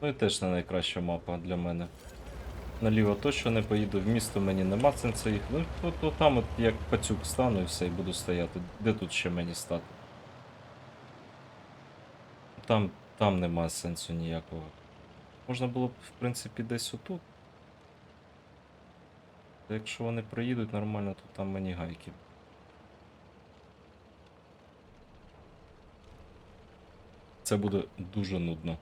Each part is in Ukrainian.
Ну і теж не найкраща мапа для мене. Наліво точно не поїду, в місто мені нема сенсу їх. Ну, то, то там от як пацюк стану і все, і буду стояти. Де тут ще мені стати? Там, там нема сенсу ніякого. Можна було б, в принципі, десь отут. Та Якщо вони проїдуть нормально, то там мені гайки. Це буде дуже нудно.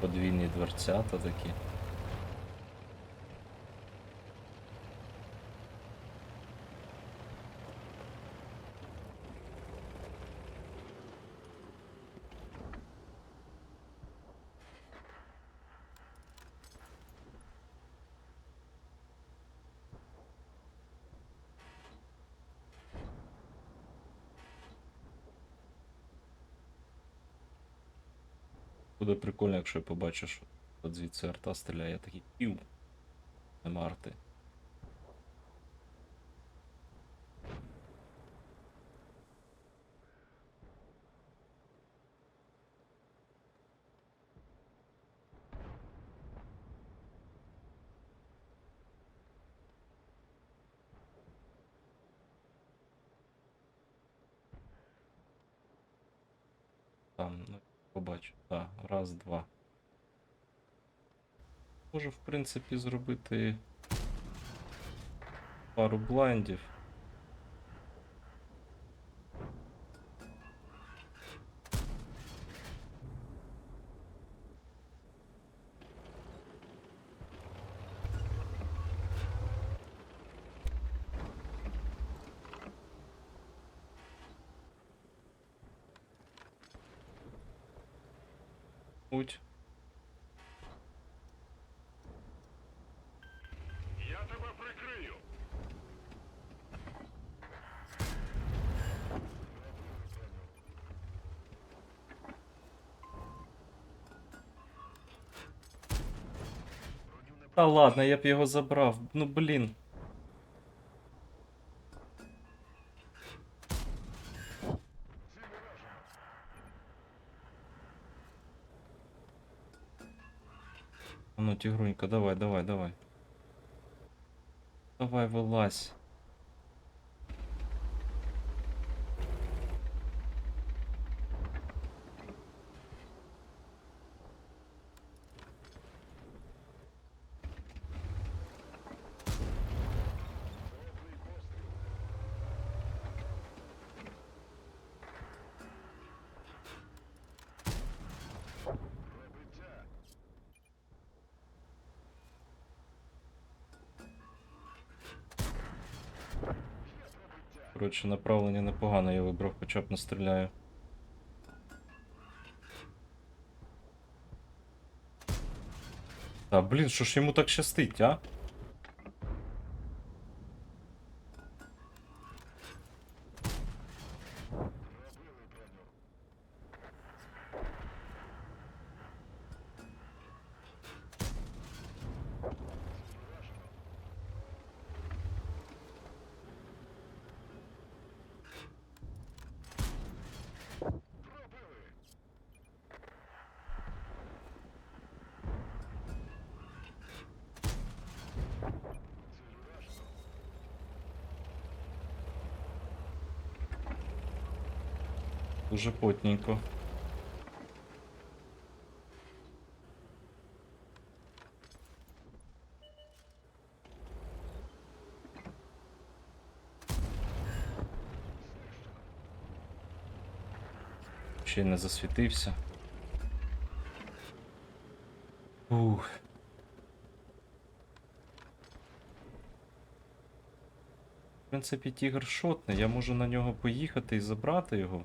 Подвійні дверцята такі. Буде прикольно, якщо я побачу, що от звідси арта стріляє, я такий пів. Нема арти. Там, ну, побачу. Так, раз, два. Можу, в принципі, зробити пару блайндів. Путь. Я тебе прикрию. Та ладно, я б його забрав. Ну блін. Ну, тигрунька, давай, давай, давай. Давай, вылазь. Коротше, направлення непогано, я вибрав, хоча б не стріляю. Та блін, що ж йому так щастить, а? Дуже потненько. Ще не засвітився. Ух. В принципі, тігр шотний, я можу на нього поїхати і забрати його.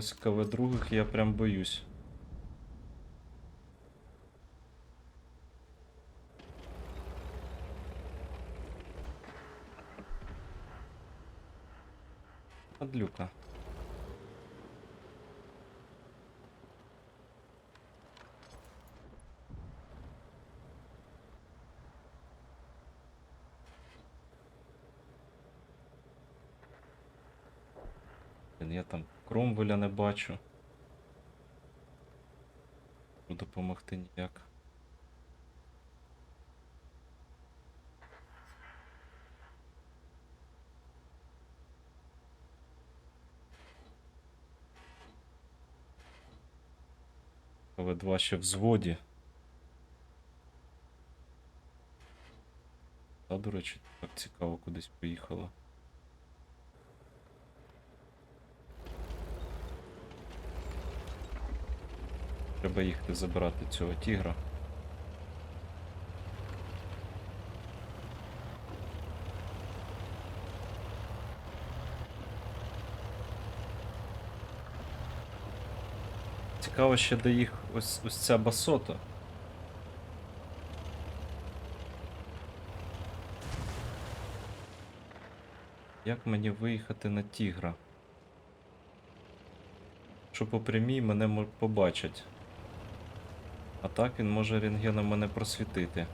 А ось КВ других я прям боюсь. Подлюка. Блін, я там Кромвеля не бачу. Допомогти ніяк. КВ2 ще в зводі. Та, до речі, так цікаво кудись поїхала. Треба їхати забирати цього тігра. Цікаво ще де їх ось, ось ця басота. Як мені виїхати на тігра? Що по прямій мене побачать. А так він може рентгеном мене просвітити.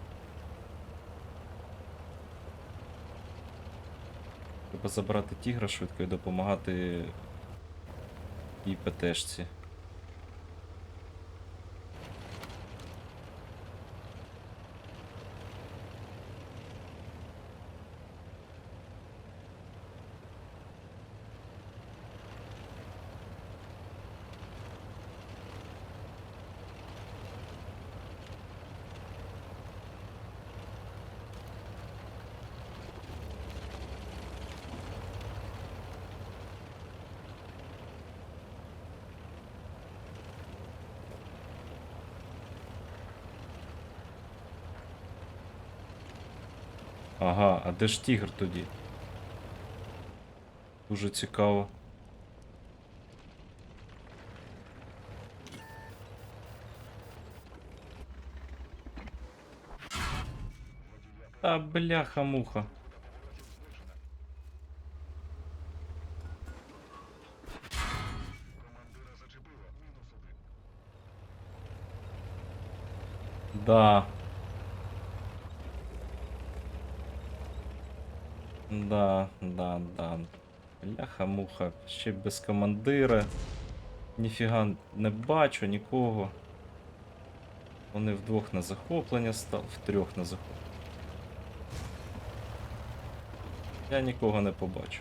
Треба забрати тігра швидко і допомагати їй ПТшці. Ага, а де ж тігр тоді? Дуже цікаво. Та бляха-муха. Да. Да, да, да. Бляха-муха. Ще без командира. Ніфіга не бачу нікого. Вони вдвох на захоплення стали, втрьох на захоплення. Я нікого не побачу.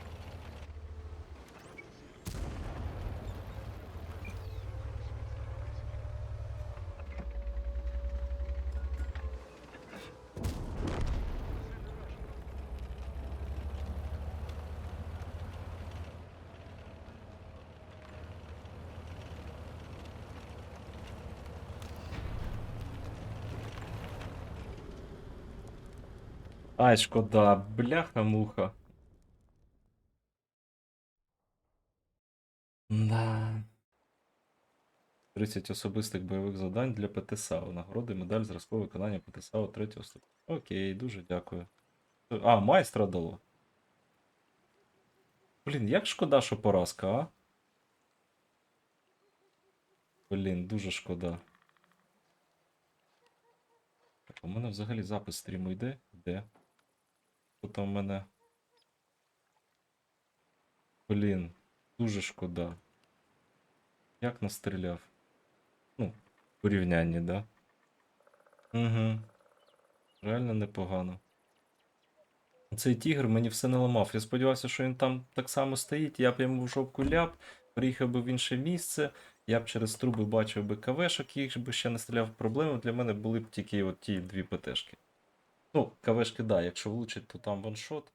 Ай, шкода, бляха-муха. Да. 30 особистих бойових завдань для ПТСАУ. Нагороди, медаль зразкове виконання ПТСАУ 3 ступеня. Окей, дуже дякую. А, майстра дало. Блін, як шкода, що поразка, а? Блін, дуже шкода. Так, у мене взагалі запис стріму йде? Йде. Що там в мене? Блін, дуже шкода. Як настріляв? Ну, в порівнянні, да? Угу. Реально непогано. Цей тігр мені все не ламав. Я сподівався, що він там так само стоїть, я б йому в жопку ляп, приїхав би в інше місце, я б через труби бачив би кавешок, їх би ще не стріляв. Проблеми для мене були б тільки от ті дві ПТшки. Ну, кавишки да, якщо влучить, то там ваншот.